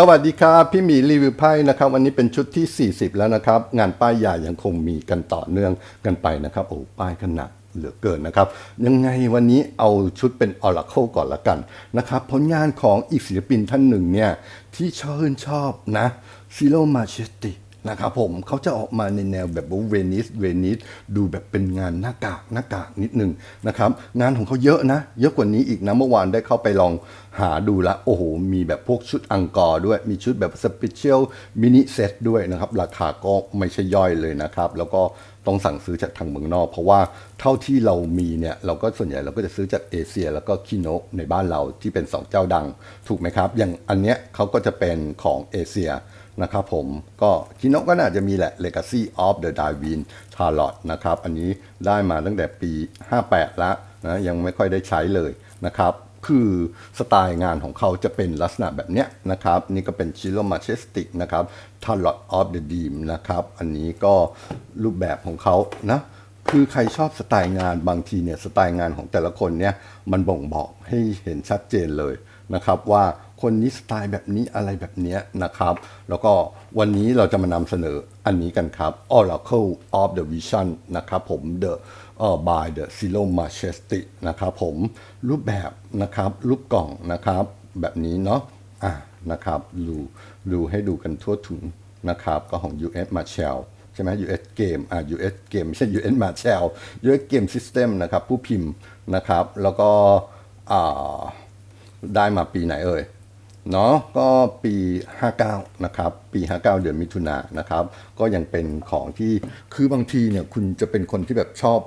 สวัสดีครับ พี่หมีรีวิวไพ่นะครับ วันนี้เป็นชุดที่ 40 แล้วนะครับ งานป้ายใหญ่ยังคงมีกันต่อเนื่องกันไปนะครับ โอ้ป้ายขนาดเหลือเกินนะครับ ยังไงวันนี้เอาชุดเป็น Oracle ก่อนละกันนะครับ ผลงานของอีกศิลปินท่านหนึ่งเนี่ย ที่ชื่นชอบนะซิโลมาเชติ นะครับผมเขาจะออกมาในแนวแบบเวนิสเวนิสดูแบบเป็นงานหน้ากากหน้ากากนิดหนึ่งนะครับงานของเขาเยอะนะ เยอะกว่านี้อีกนะเมื่อวานได้เข้าไปลองหาดูละโอ้โห มีแบบพวกชุดอังกอร์ด้วย มีชุดแบบสเปเชียลมินิเซตด้วยนะครับ ราคาก็ไม่ใช่ย่อยเลยนะครับ แล้วก็ต้องสั่งซื้อจากทางเมืองนอก เพราะว่าเท่าที่เรามีเนี่ย เราก็ส่วนใหญ่เราก็จะซื้อจากเอเชีย แล้วก็คิโนะในบ้านเราที่เป็นสองเจ้าดัง ถูกไหมครับ อย่างอันเนี้ยเขาก็จะเป็นของเอเชีย นะครับผมก็คิโนก็น่าจะมีแหละ Legacy of the Darwin Tarot นะครับ อันนี้ได้มาตั้งแต่ปี 58 แล้วนะยังไม่ค่อยได้ใช้เลยนะครับ คือสไตล์งานของเขาจะเป็นลักษณะแบบเนี้ยนะครับ นี่ก็เป็น Chilo Majestic นะครับ Tarot of the Dream นะครับ อันนี้ก็รูปแบบของเขานะคือใครชอบสไตล์งานบางทีเนี่ยสไตล์งานของแต่ละคนเนี่ยมันบ่งบอกให้เห็นชัดเจนเลยนะครับว่า คนนี้สไตล์แบบนี้อะไรแบบเนี้ยนะครับ แล้วก็วันนี้เราจะมานำเสนออันนี้กันครับ Oracle of the Vision นะครับผม The เอ่อ by the Zero Majestic นะครับผมรูปแบบนะครับรูปกล่องนะครับ แบบนี้เนาะอะนะครับดูดูให้ดูกันทั่วถึงนะครับ ก็ของ US Marshall ใช่ไหม US Game อ่า US Game ไม่ใช่ US Marshall US Game System นะครับ ผู้พิมพ์นะครับ แล้วก็อ่าได้มาปีไหนเอ่ย เนาะก็ปี 59 นะครับ ปี 59 เดือนมิถุนายนนะครับ ก็ยังเป็นของที่คือบางทีเนี่ยคุณจะเป็นคนที่แบบชอบ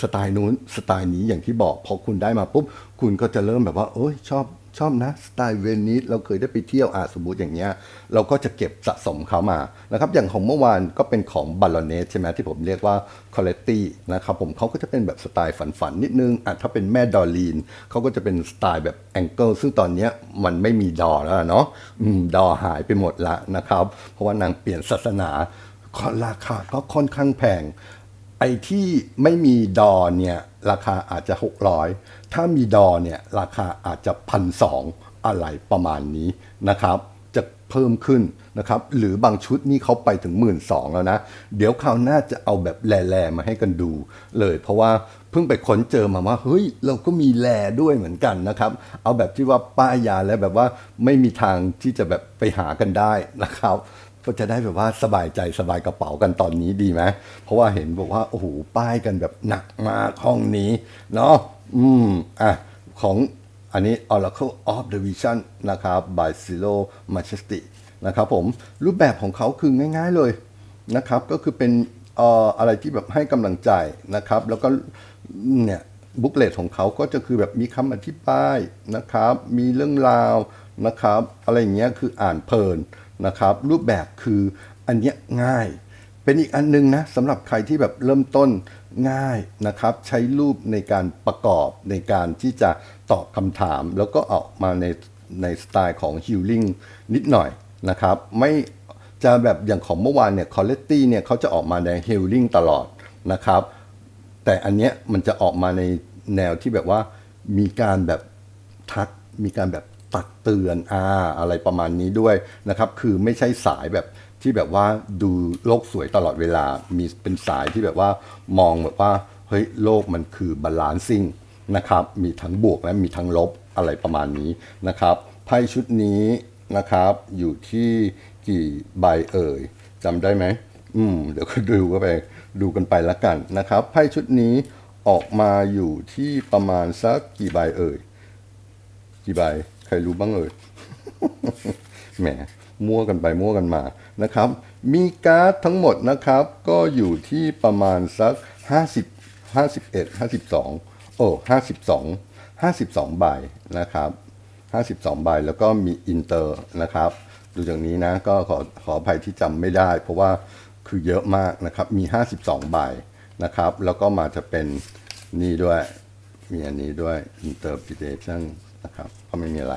สไตล์นู้นสไตล์นี้อย่างที่บอกพอคุณได้มาปุ๊บคุณก็จะเริ่มแบบว่าโอ้ยชอบชอบนะสไตล์เวนิสเราเคยได้ไปเที่ยวอะสมมติอย่างเงี้ยเราก็จะเก็บสะสมเขามานะครับอย่างของเมื่อวานก็เป็นของบาลเนสใช่ไหมที่ผมเรียกว่าคอลเลตตี้นะครับผมเขาก็จะเป็นแบบสไตล์ฝันๆนิดนึงอะถ้าเป็นแม่ดอลลีนเขาก็จะเป็นสไตล์แบบแองเกิลซึ่งตอนเนี้ยมันไม่มีดอแล้วเนาะอืมดอหายไปหมดละนะครับ เพราะว่านางเปลี่ยนศาสนาราคาก็ค่อนข้างแพง อ้ที่ไม่มีดอเนี่ยราคาอาจจะ 600 ถ้ามีดอเนี่ยราคาอาจจะพันสองอะไรประมาณนี้นะครับ จะเพิ่มขึ้นนะครับ หรือบางชุดนี่เขาไปถึง 1 2ื่นแล้วนะ เดี๋ยวคราวหน้าจะเอาแบบแร่ๆมาให้กันดูเลย เพราะว่าเพิ่งไปค้นเจอมาว่า เฮ้ย เราก็มีแร่ด้วยเหมือนกันนะครับ เอาแบบที่ว่าป้ายยาแล้วแบบว่าไม่มีทางที่จะแบบไปหากันได้นะครับ ก็จะได้แบบว่าสบายใจสบายกระเป๋ากันตอนนี้ดีไหมเพราะว่าเห็นบอกว่าโอ้โหป้ายกันแบบหนักมากห้องนี้เนาะอืมอะของอันนี้ Oracle of the Vision นะครับ by Zero Majesty นะครับผมรูปแบบของเขาคือง่ายๆเลยนะครับ ก็คือเป็นเอ่ออะไรที่แบบให้กำลังใจนะครับ แล้วก็เนี่ยบุ๊กเลตของเขาก็จะคือแบบมีคำอธิบายนะครับ มีเรื่องราวนะครับ อะไรอย่างเงี้ยคืออ่านเพลิน นะครับรูปแบบคืออันเนี้ยง่าย เป็นอีกอันนึงนะสำหรับใครที่แบบเริ่มต้นง่ายนะครับใช้รูปในการประกอบในการที่จะตอบคำถาม แล้วก็ออกมาในในสไตล์ของฮิลลิ่งนิดหน่อยนะครับไม่จะแบบอย่างของเมื่อวานเนี่ยคอลเลตตี้เนี่ยเขาจะออกมาในฮิลลิ่งตลอดนะครับ แต่อันเนี้ยมันจะออกมาในแนวที่แบบว่ามีการแบบทักมีการแบบ ตักเตือนอ่าอะไรประมาณนี้ด้วยนะครับ คือไม่ใช่สายแบบที่แบบว่าดูโลกสวยตลอดเวลา มีเป็นสายที่แบบว่ามองแบบว่าเฮ้ยโลกมันคือบาลานซิ่งนะครับ มีทั้งบวกและมีทั้งลบอะไรประมาณนี้นะครับไพ่ชุดนี้นะครับ อยู่ที่กี่ใบเอ่ยจำได้ไหมอืมเดี๋ยวก็ดูก็ไปดูกันไปละกันนะครับไพ่ชุดนี้ออกมาอยู่ที่ประมาณสักกี่ใบเอ่ยกี่ใบ ใครรู้บ้างเอ่ย แหม มั่วกันไปมั่วกันมานะครับ มีการ์ดทั้งหมดนะครับ ก็อยู่ที่ประมาณสัก 50 51 52 โอ้52 52 ใบนะครับ 52 ใบแล้วก็มีอินเตอร์นะครับ ดูจากนี้นะก็ขอขออภัยที่จำไม่ได้ เพราะว่าคือเยอะมากนะครับ มี 52 ใบนะครับ แล้วก็มาจะเป็นนี่ด้วย มีอันนี้ด้วย interpretation นะครับ ก็ไม่มีอะไร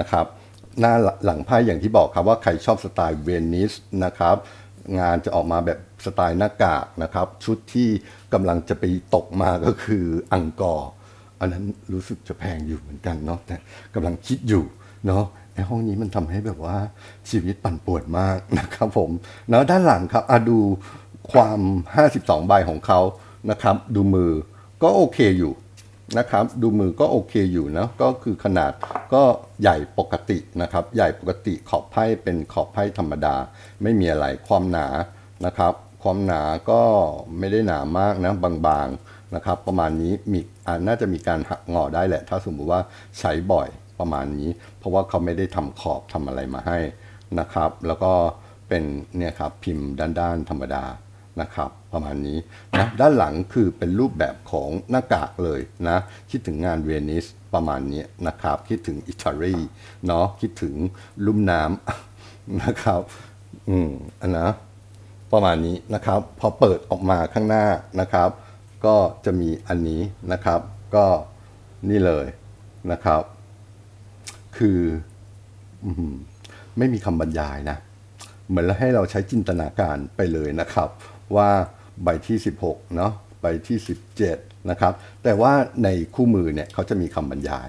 นะครับ หน้าหลังไพ่อย่างที่บอกครับว่าใครชอบสไตล์เวนิสนะครับ งานจะออกมาแบบสไตล์หน้ากากนะครับ ชุดที่กำลังจะไปตกมาก็คืออังกอร์อันนั้นรู้สึกจะแพงอยู่เหมือนกันเนาะแต่กำลังคิดอยู่เนาะไอห้องนี้มันทำให้แบบว่าชีวิตปั่นป่วนมากนะครับผมแล้วด้านหลังครับอะดูความ 52 ใบของเขานะครับ ดูมือก็โอเคอยู่ นะครับ ดูมือก็โอเคอยู่นะ ก็คือขนาดก็ใหญ่ปกตินะครับ ใหญ่ปกติขอบไพ่เป็นขอบไพ่ธรรมดา ไม่มีอะไรความหนานะครับ ความหนาก็ไม่ได้หนามากนะบางๆนะครับ ประมาณนี้มีอ่าน่าจะมีการหักงอได้แหละ ถ้าสมมุติว่าใช้บ่อยประมาณนี้ เพราะว่าเขาไม่ได้ทำขอบทำอะไรมาให้นะครับ แล้วก็เป็นเนี่ยครับพิมพ์ด้านๆธรรมดา นะครับประมาณนี้นะด้านหลังคือเป็นรูปแบบของหน้ากากเลยนะคิดถึงงานเวนิสประมาณนี้นะครับคิดถึงอิตาลีเนาะคิดถึงลุ่มน้ำนะครับอืมอันนะประมาณนี้นะครับพอเปิดออกมาข้างหน้านะครับ ก็จะมีอันนี้นะครับ ก็นี่เลยนะครับ คืออื้อหือไม่มีคำบรรยายนะ เหมือนให้เราใช้จินตนาการไปเลยนะครับ ว่าใบที่ 16เนาะใบที่ 17นะครับแต่ว่าในคู่มือเนี่ยเขาจะมีคำบรรยาย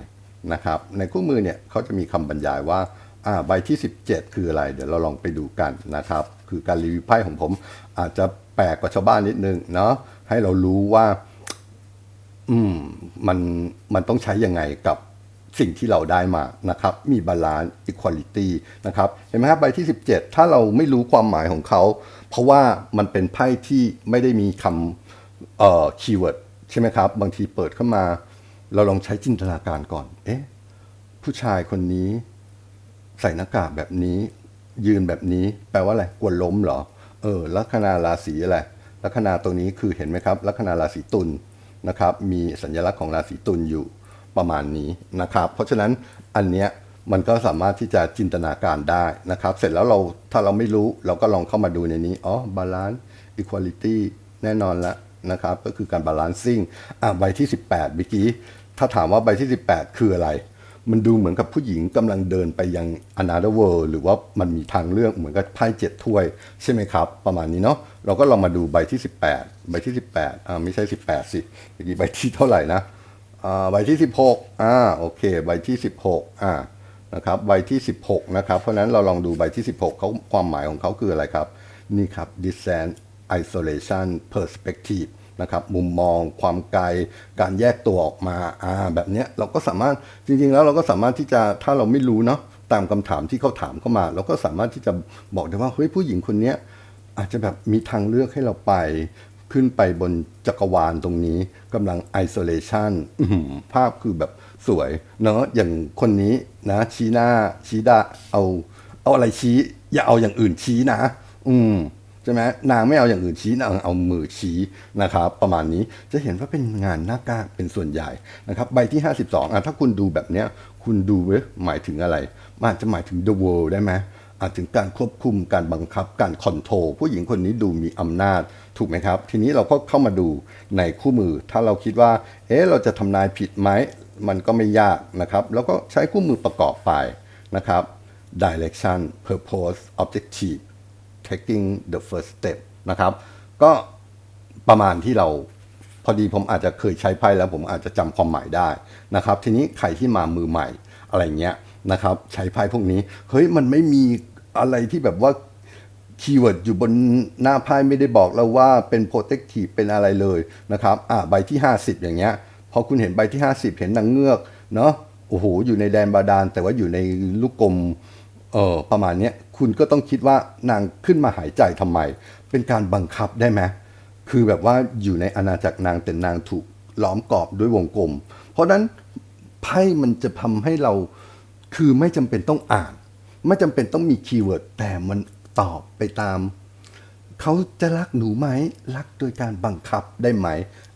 นะครับในคู่มือเนี่ยเขาจะมีคำบรรยายว่าอ่าใบที่ 17 คืออะไร เดี๋ยวเราลองไปดูกันนะครับ คือการรีวิวไพ่ของผมอาจจะแปลกกว่าชาวบ้านนิดนึงเนาะให้เรารู้ว่า อืมมันมันต้องใช้ยังไงกับสิ่งที่เราได้มานะครับ มีบาลานซ์อีควอลิตี้นะครับ เห็นไหมครับใบที่ 17 ถ้าเราไม่รู้ความหมายของเขา เพราะว่ามันเป็นไพ่ที่ไม่ได้มีคำเอ่อคีย์เวิร์ดใช่ไหมครับ บางทีเปิดเข้ามา เราลองใช้จินตนาการก่อน เอ๊ะ ผู้ชายคนนี้ ใส่หน้ากากแบบนี้ ยืนแบบนี้ แปลว่าอะไรกลัวล้มเหรอ เออ ลัคนาราศีอะไร ลัคนาตรงนี้คือเห็นไหมครับ ลัคนาราศีตุลนะครับ มีสัญลักษณ์ของราศีตุลอยู่ประมาณนี้นะครับ เพราะฉะนั้นอันเนี้ย มันก็สามารถที่จะจินตนาการได้นะครับ เสร็จแล้วเราถ้าเราไม่รู้เราก็ลองเข้ามาดูในนี้ อ๋อบาลานซ์อีควอลิตี้แน่นอนละนะครับ ก็คือการบาลานซิ่งอะใบที่ 18เมื่อกี้ ถ้าถามว่าใบที่ 18 คืออะไร มันดูเหมือนกับผู้หญิงกำลังเดินไปยัง another world หรือว่ามันมีทางเลือกเหมือนกับไพ่เจ็ดถ้วย ใช่ไหมครับ ประมาณนี้เนาะเราก็ลองมาดูใบที่ 18 ใบที่ 18อ่าไม่ใช่ 18 สิเมื่อกี้ใบที่เท่าไหร่นะอ่าใบที่ 16อ่าโอเค ใบที่ 16อ่า นะครับใบที่ 16 นะครับ เพราะนั้นเราลองดูใบที่ 16เขาความหมายของเขาคืออะไรครับ นี่ครับ distance isolation perspective นะครับมุมมองความไกลการแยกตัวออกมาอ่าแบบเนี้ยเราก็สามารถจริงๆแล้วเราก็สามารถที่จะถ้าเราไม่รู้เนาะตามคำถามที่เขาถามเข้ามา เราก็สามารถที่จะบอกได้ว่าเฮ้ยผู้หญิงคนเนี้ยอาจจะแบบมีทางเลือกให้เราไป ขึ้นไปบนจักรวาลตรงนี้กำลัง isolation ภาพคือแบบ สวยเนาะอย่างคนนี้นะ ชี้หน้า ชี้ดาเอาเอาอะไรชี้ อย่าเอาอย่างอื่นชี้นะ อืมใช่ไหมนางไม่เอาอย่างอื่นชี้นางเอามือชี้นะครับ ประมาณนี้จะเห็นว่าเป็นงานหน้ากากเป็นส่วนใหญ่นะครับ ใบที่ 52อะถ้าคุณดูแบบเนี้ย คุณดูเว้ยหมายถึงอะไรมันอาจจะหมายถึง the world ได้ไหมอาจถึงการควบคุมการบังคับการคอนโทรลผู้หญิงคนนี้ดูมีอำนาจถูกไหมครับ ทีนี้เราก็เข้ามาดูในคู่มือ ถ้าเราคิดว่า เอ๊ะเราจะทำนายผิดไหม มันก็ไม่ยากนะครับ แล้วก็ใช้คู่มือประกอบไปนะครับ direction purpose objective taking the first step นะครับ ก็ประมาณที่เราพอดีผมอาจจะเคยใช้ไพ่แล้วผมอาจจะจำความหมายได้นะครับ ทีนี้ใครที่มามือใหม่อะไรเงี้ยนะครับ ใช้ไพ่พวกนี้เฮ้ยมันไม่มีอะไรที่แบบว่าคีย์เวิร์ดอยู่บนหน้าไพ่ไม่ได้บอกเราว่าเป็น protective เป็นอะไรเลยนะครับอ่าใบที่ 50 อย่างเงี้ย พอคุณเห็นใบที่ 50 เห็นนางเงือกเนาะโอ้โหอยู่ในแดนบาดาล แต่ว่าอยู่ในลูกกลมเออประมาณนี้คุณก็ต้องคิดว่านางขึ้นมาหายใจทำไม เป็นการบังคับได้ไหมคือแบบว่าอยู่ในอาณาจักรนางแต่นางถูกล้อมกรอบด้วยวงกลม เพราะฉะนั้นไพ่มันจะทำให้เราคือไม่จำเป็นต้องอ่าน ไม่จำเป็นต้องมีคีย์เวิร์ดแต่มันตอบไปตาม เขาจะรักหนูไหมรักโดยการบังคับได้ไหม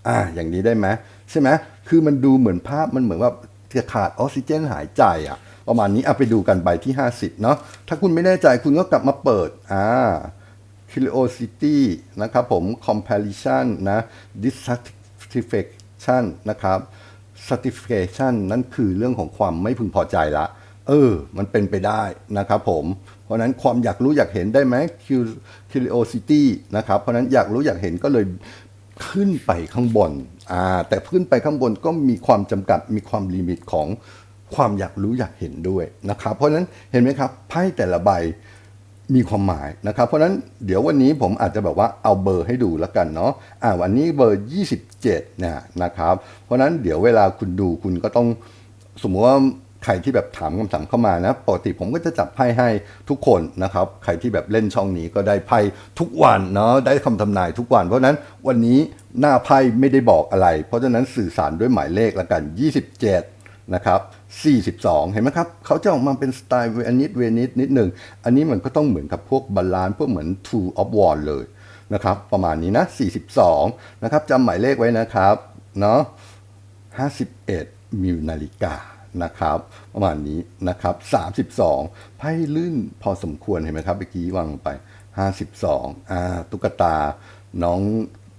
อ่า อย่างนี้ได้ไหม ใช่ไหมคือมันดูเหมือนภาพมันเหมือนว่าจะขาดออกซิเจนหายใจอะประมาณนี้เอาไปดูกันใบที่ 50 เนาะถ้าคุณไม่แน่ใจคุณก็กลับมาเปิดอ่า curiosity นะครับผม comparison นะ dissatisfaction นะครับ satisfaction นั่นคือเรื่องของความไม่พึงพอใจละ เออ มันเป็นไปได้นะครับผม เพราะนั้นความอยากรู้อยากเห็นได้ไหม curiosity นะครับ เพราะนั้นอยากรู้อยากเห็นก็เลยขึ้นไปข้างบน แต่ขึ้นไปข้างบนก็มีความจำกัดมีความลิมิตของความอยากรู้อยากเห็นด้วยนะครับเพราะฉะนั้นเห็นไหมครับไพ่แต่ละใบมีความหมายนะครับ เพราะฉะนั้นเดี๋ยววันนี้ผมอาจจะแบบว่าเอาเบอร์ให้ดูแล้วกันเนาะอ่าวันนี้เบอร์ 27นะนะครับ เพราะฉะนั้นเดี๋ยวเวลาคุณดูคุณก็ต้องสมมติว่า ใครที่แบบถามคำถามเข้ามานะปกติผมก็จะจับไพ่ให้ทุกคนนะครับ ใครที่แบบเล่นช่องนี้ก็ได้ไพ่ทุกวันเนาะได้คำทำนายทุกวัน เพราะนั้นวันนี้หน้าไพ่ไม่ได้บอกอะไร เพราะฉะนั้นสื่อสารด้วยหมายเลขละกัน 27 นะครับ 42 เห็นไหมครับ เขาจะออกมาเป็นสไตล์เวนิสเวนิสนิดหนึ่ง อันนี้มันก็ต้องเหมือนกับพวกบาลานพวกเหมือน two of one เลยนะครับ ประมาณนี้นะ 42 นะครับจำหมายเลขไว้นะครับ เนาะ51 มิลนาฬิกา นะครับ ประมาณนี้นะครับ32 ไพ่ลื่นพอสมควรเห็นไหมครับเมื่อกี้วางลงไป 52อ่าตุ๊กตาน้อง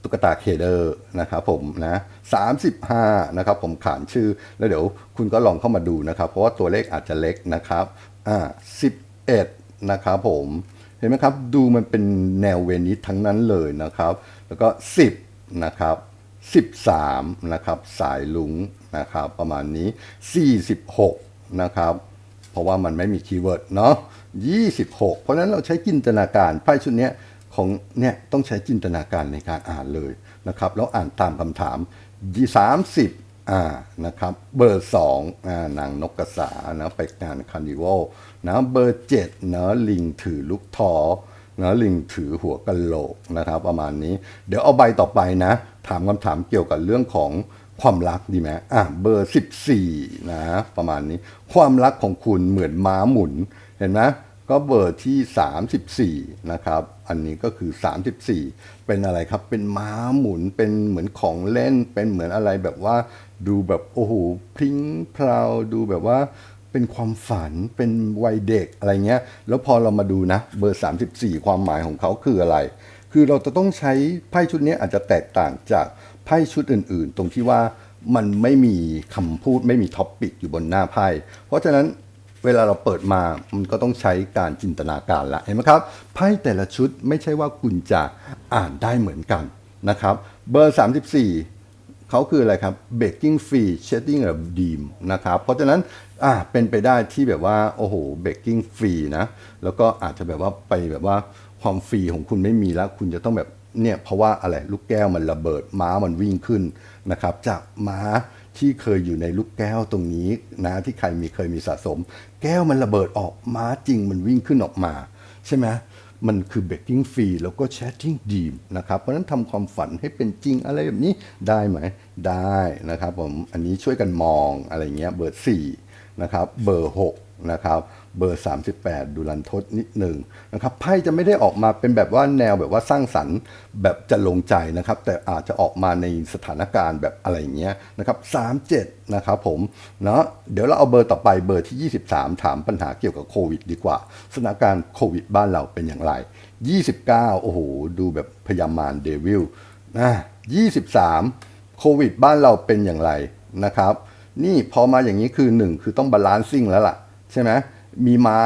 ตุ๊กตาเคเดอร์นะครับผมนะ35นะครับผมขานชื่อ แล้วเดี๋ยวคุณก็ลองเข้ามาดูนะครับ เพราะว่าตัวเลขอาจจะเล็กนะครับอ่า11นะครับผมเห็นไหมครับ ดูมันเป็นแนวเวนิสทั้งนั้นเลยนะครับ แล้วก็ 10นะครับ 13 นะครับ สายลุงนะครับ ประมาณนี้ 46 นะครับ เพราะว่ามันไม่มีคีย์เวิร์ดเนาะ26 เพราะฉะนั้นเราใช้จินตนาการไพ่ชุดนี้ของเนี่ยต้องใช้จินตนาการในการอ่านเลยนะครับ แล้วอ่านตามคำถาม 30 อ่านะครับ เบอร์2อ่านางนกกระสานะไปงานคาร์นิวัลนะเบอร์7เนาะลิงถือลูกทอนะลิงถือหัวกะโหลกนะครับ ประมาณนี้ เดี๋ยวเอาใบต่อไปนะ ถามคำถามเกี่ยวกับเรื่องของความรักดีไหมอะเบอร์ 14 นะ ประมาณนี้ ความรักของคุณเหมือนม้าหมุน เห็นไหมก็เบอร์ที่ 34 นะครับ อันนี้ก็คือ 34 เป็นอะไรครับ เป็นม้าหมุน เป็นเหมือนของเล่น เป็นเหมือนอะไรแบบว่า ดูแบบโอ้โหพริ้งพราว ดูแบบว่าเป็นความฝัน เป็นวัยเด็กอะไรเงี้ย แล้วพอเรามาดูนะ เบอร์ 34 ความหมายของเขาคืออะไร คือเราจะต้องใช้ไพ่ชุดนี้อาจจะแตกต่างจากไพ่ชุดอื่น ๆ ตรงที่ว่ามันไม่มีคำพูดไม่มีท็อปปิกอยู่บนหน้าไพ่เพราะฉะนั้นเวลาเราเปิดมา มันก็ต้องใช้การจินตนาการละเห็นไหมครับไพ่แต่ละชุดไม่ใช่ว่าคุณจะอ่านได้เหมือนกันนะครับเบอร์ 34 เขาคืออะไรครับ baking free shedding a beam นะครับเพราะฉะนั้นอ่าเป็นไปได้ที่แบบว่า โอ้โห baking free นะ แล้วก็อาจจะแบบว่าไปแบบว่า ความฟรีของคุณไม่มีแล้ว คุณจะต้องแบบเนี่ยเพราะว่าอะไรลูกแก้วมันระเบิดม้ามันวิ่งขึ้นนะครับ จากม้าที่เคยอยู่ในลูกแก้วตรงนี้นะที่ใครมีเคยมีสะสม แก้วมันระเบิดออกม้าจริงมันวิ่งขึ้นออกมา ใช่ไหมมันคือเบกกิ้งฟรีแล้วก็แชทติ้งดีมนะครับ เพราะฉะนั้นทำความฝันให้เป็นจริงอะไรแบบนี้ได้ไหม ได้นะครับผมอันนี้ช่วยกันมองอะไรเงี้ยเบอร์4นะครับเบอร์6นะครับ เบอร์ 38ดูรันทดนิดหนึ่งนะครับไพ่จะไม่ได้ออกมาเป็นแบบว่าแนวแบบว่าสร้างสรรค์แบบจะลงใจนะครับ แต่อาจจะออกมาในสถานการณ์แบบอะไรอย่างเงี้ยนะครับ37 นะครับผมเนาะเดี๋ยวเราเอาเบอร์ต่อไปเบอร์ที่ 23 ถามปัญหาเกี่ยวกับโควิดดีกว่าสถานการณ์โควิดบ้านเราเป็นอย่างไร 29 โอ้โห ดูแบบพยามารเดวิลนะ23 โควิดบ้านเราเป็นอย่างไรนะครับ นี่พอมาอย่างนี้คือ 1 คือต้องบาลานซิ่งแล้วล่ะ ใช่ไหม มีม้า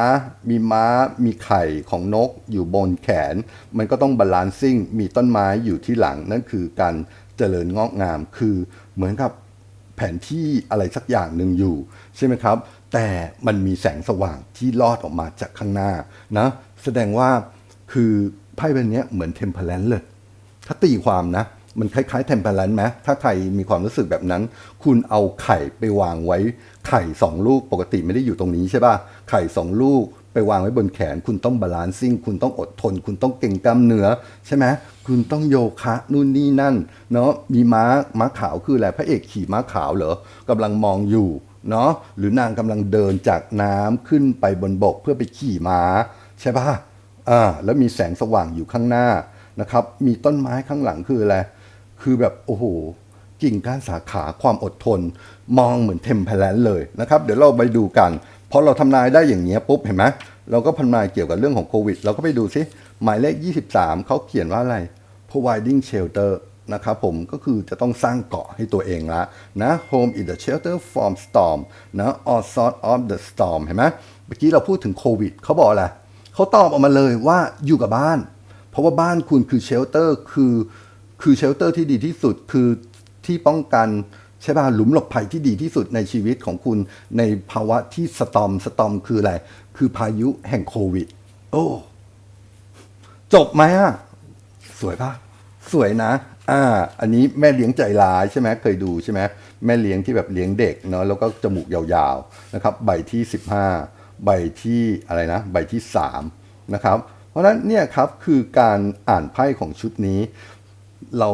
มีม้า มีไข่ของนกอยู่บนแขน มันก็ต้องบาลานซิ่ง มีต้นไม้อยู่ที่หลัง นั่นคือการเจริญงอกงาม คือเหมือนกับแผนที่อะไรสักอย่างหนึ่งอยู่ ใช่ไหมครับ แต่มันมีแสงสว่างที่ลอดออกมาจากข้างหน้านะ แสดงว่าคือไพ่ใบนี้เหมือนเทมเพลนเลย ถ้าตีความนะ มันคล้ายๆเทมเพลนไหมถ้าใครมีความรู้สึกแบบนั้น คุณเอาไข่ไปวางไว้ ไข่สองลูกปกติไม่ได้อยู่ตรงนี้ใช่ป่ะ ไข่สองลูกไปวางไว้บนแขน คุณต้องบาลานซิ่ง คุณต้องอดทน คุณต้องเก่งกล้ามเนื้อใช่ไหมคุณต้องโยคะนู่นนี่นั่นเนาะมีม้าม้าขาวคืออะไรพระเอกขี่ม้าขาวเหรอกำลังมองอยู่เนาะหรือนางกำลังเดินจากน้ำขึ้นไปบนบกเพื่อไปขี่ม้า ใช่ปะอ่าแล้วมีแสงสว่างอยู่ข้างหน้านะครับ มีต้นไม้ข้างหลังคืออะไรคือแบบโอ้โหกิ่งก้านสาขาความอดทน มองเหมือนเทมเพลนเลยนะครับ เดี๋ยวเราไปดูกัน พอเราทำนายได้อย่างเงี้ยปุ๊บเห็นไหมเราก็ทำนนายเกี่ยวกับเรื่องของโควิด เราก็ไปดูซิหมายเลข 23 เขาเขียนว่าอะไร providing shelter นะครับผมก็คือจะต้องสร้างเกาะให้ตัวเองละนะ home is the shelter from storm นะ or sort of the storm เห็นไหมเมื่อกี้เราพูดถึงโควิดเขาบอกอะไรเขาตอบออกมาเลยว่าอยู่กับบ้าน เพราะว่าบ้านคุณคือเชลเตอร์คือคือเชลเตอร์ที่ดีที่สุดคือที่ป้องกัน ใช่ป่ะหลุมหลบภัยที่ดีที่สุดในชีวิตของคุณในภาวะที่สตอมสตอมคืออะไร คือพายุแห่งโควิด โอ้จบไหมอะสวยปะสวยนะ อ่า อันนี้แม่เลี้ยงใจร้ายใช่ไหมเคยดูใช่ไหมแม่เลี้ยงที่แบบเลี้ยงเด็กเนาะแล้วก็จมูกยาวๆนะครับ ใบที่ 15 ใบที่อะไรนะ ใบที่3นะครับ เพราะฉะนั้นเนี่ยครับคือการอ่านไพ่ของชุดนี้ เรา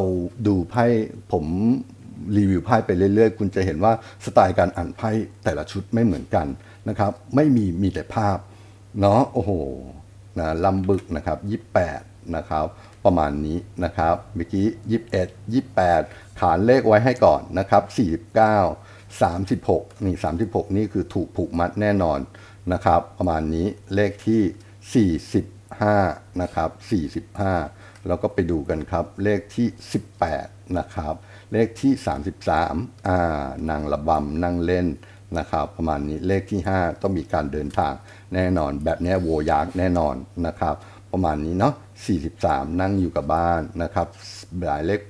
ดูไพ่ผม รีวิวไพ่ไปเรื่อยๆ คุณจะเห็นว่าสไตล์การอ่านไพ่แต่ละชุดไม่เหมือนกันนะครับ ไม่มีมีแต่ภาพเนาะโอ้โหนะลำบึกนะครับ 28 นะครับ ประมาณนี้นะครับเมื่อกี้21 28 ขานเลขไว้ให้ก่อนนะครับ 49 36 นี่ 36 นี่คือถูกผูกมัดแน่นอนนะครับ ประมาณนี้เลขที่ 45 นะครับ 45 แล้วก็ไปดูกันครับเลขที่ 18 นะครับ เลขที่ 33อ่านางระบำนั่งเล่นนะครับประมาณนี้เลขที่ 5 ต้องมีการเดินทางแน่นอน แบบนี้โวยากแน่นอนนะครับประมาณนี้เนาะ43 นั่งอยู่กับบ้านนะครับหลายเลข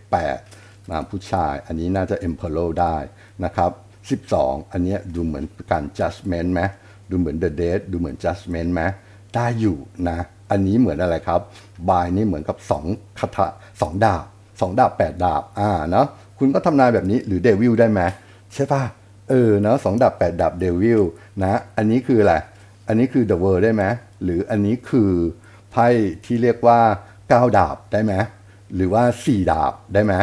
8นะผู้ชายอันนี้น่าจะ Emperor ได้นะครับ12 อันนี้ดูเหมือนการ judgment ไหมดูเหมือน the dead ดูเหมือน judgment ไหมได้อยู่นะ อันนี้เหมือนอะไรครับ บายนี่เหมือนกับ2คาถาสองดาบสองดาบ 8 ดาบอ่าเนาะ คุณก็ทำนายแบบนี้หรือเดวิลได้ไหมใช่ป่ะเออเนาะสองดาบแปดดาบเดวิลนะ อันนี้คืออะไรอันนี้คือ The World ได้ไหมหรืออันนี้คือไพ่ที่เรียกว่า9ดาบได้ไหมหรือว่า4ดาบได้ไหม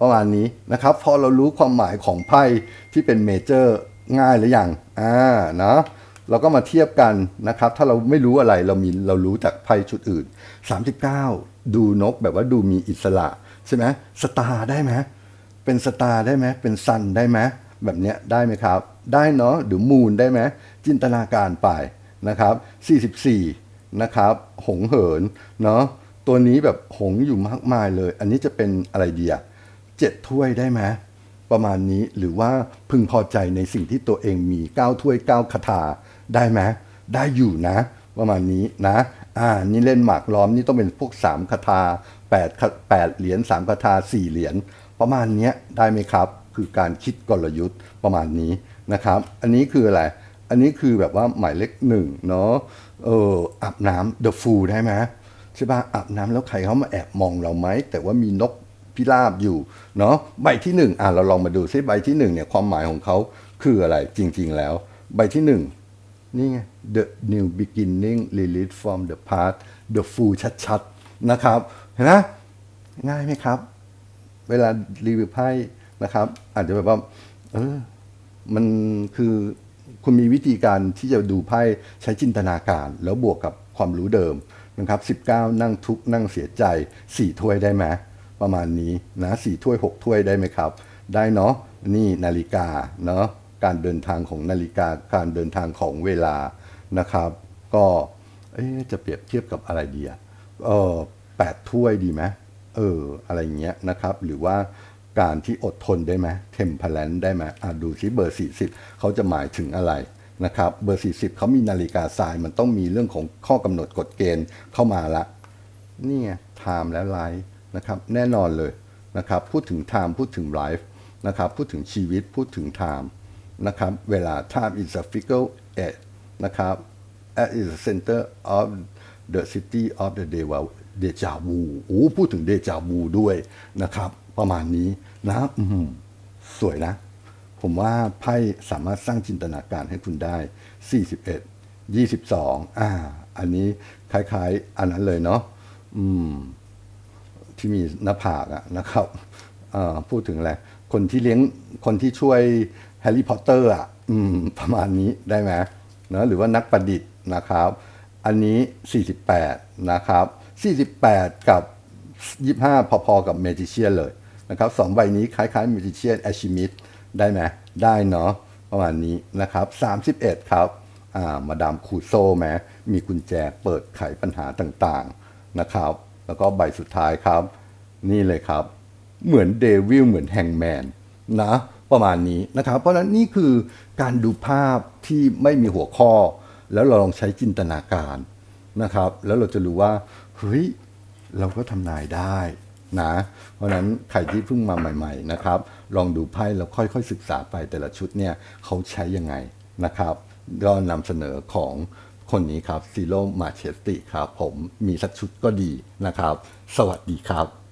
ประมาณนี้นะครับพอเรารู้ความหมายของไพ่ที่เป็นเมเจอร์ง่ายหรือยังอ่าเนาะเราก็มาเทียบกันนะครับ ถ้าเราไม่รู้อะไรเรามีเรารู้จากไพ่ชุดอื่น 39 ดูนกแบบว่าดูมีอิสระใช่ไหมสตาร์ได้ไหม เป็นสตาร์ได้ไหมเป็นซันได้ไหมแบบเนี้ยได้ไหมครับ ได้เนาะหรือมูนได้ไหมจินตนาการไปนะครับ 44 นะครับ หงเหินเนาะตัวนี้แบบหงอยู่มากมายเลย อันนี้จะเป็นอะไรเดียเจ็ดถ้วยได้ไหมประมาณนี้หรือว่าพึงพอใจในสิ่งที่ตัวเองมี 9 ถ้วย 9คาถาได้ไหมได้อยู่นะ ประมาณนี้นะ อ่านี่เล่นหมากล้อมนี่ต้องเป็นพวก 3คาถา8 8เหรียญ3คาถา4เหรียญ ประมาณนี้ได้ไหมครับ คือการคิดกลยุทธ์ประมาณนี้นะครับ อันนี้คืออะไร อันนี้คือแบบว่าหมายเลขหนึ่งเนาะเอออาบน้ำ The Fool ได้ไหมใช่ป่ะอาบน้ำแล้วใครเขามาแอบมองเราไหมแต่ว่ามีนกพิราบอยู่เนาะใบที่หนึ่งอะเราลองมาดูซิใบที่หนึ่งเนี่ยความหมายของเขาคืออะไรจริง ๆ แล้ว ใบที่หนึ่งนี่ไง the new beginning release from the past the full ชัด ๆ นะครับ เห็นไหมง่ายไหมครับ เวลารีวิวไพ่นะครับ อาจจะแบบว่า เออ มันคือคุณมีวิธีการที่จะดูไพ่ใช้จินตนาการ แล้วบวกกับความรู้เดิมนะครับ 19 นั่งทุกนั่งเสียใจ 4 ถ้วยได้ไหมประมาณนี้นะ4ถ้วย 6 ถ้วยได้ไหมครับ ได้เนาะนี่นาฬิกาเนาะการเดินทางของนาฬิกาการเดินทางของเวลานะครับ ก็จะเปรียบเทียบกับอะไรดีอะเออแปดถ้วยดีไหม เอออะไรเงี้ยนะครับ หรือว่าการที่อดทนได้ไหมเทมเพลนได้ไหมอะดูที่เบอร์ 40 เขาจะหมายถึงอะไรนะครับ เบอร์ 40 เขามีนาฬิกาทรายมันต้องมีเรื่องของข้อกำหนดกฎเกณฑ์เข้ามาละนี่ไง time และ life นะครับแน่นอนเลยนะครับพูดถึง time พูดถึง life นะครับพูดถึงชีวิตพูดถึง time นะครับเวลา time is a fickle edge นะครับ at is the center of the city of the deja deja vu โอ้พูดถึง deja vu ด้วยนะครับ ประมาณนี้นะอืสวยนะ ผมว่าไพ่สามารถสร้างจินตนาการให้คุณได้ 41 22 อ่า อันนี้คล้ายๆ อันนั้นเลยเนาะอืม ที่มีหน้าผากอะนะครับอ่อพูดถึงอะไร คนที่เลี้ยงคนที่ช่วยแฮร์รี่พอตเตอร์อะอืมประมาณนี้ได้ไหมเนอะหรือว่านักประดิษฐ์นะครับ อันนี้ 48 นะครับ 48 กับ 25 พอๆกับเมจิเชียนเลยนะครับสองใบนี้คล้ายๆเมจิเชียนแอชิมิดได้ไหมได้เนาะประมาณนี้นะครับ31 ครับอ่ามาดามคูโซแม้มีกุญแจเปิดไขปัญหาต่างๆนะครับ แล้วก็ใบสุดท้ายครับ นี่เลยครับ เหมือนเดวิลเหมือนแฮงแมนนะประมาณนี้นะครับ เพราะฉะนั้นนี่คือการดูภาพที่ไม่มีหัวข้อ แล้วเราลองใช้จินตนาการนะครับ แล้วเราจะรู้ว่า เฮ้ยเราก็ทำนายได้นะเพราะนั้นใครที่เพิ่งมาใหม่ ๆ นะครับ ลองดูไพ่แล้วค่อยๆศึกษาไปแต่ละชุดเนี่ยเขาใช้ยังไงนะครับก็นำเสนอของคนนี้ครับซีโร่มาเชสติครับ ผมมีสักชุดก็ดีนะครับ สวัสดีครับ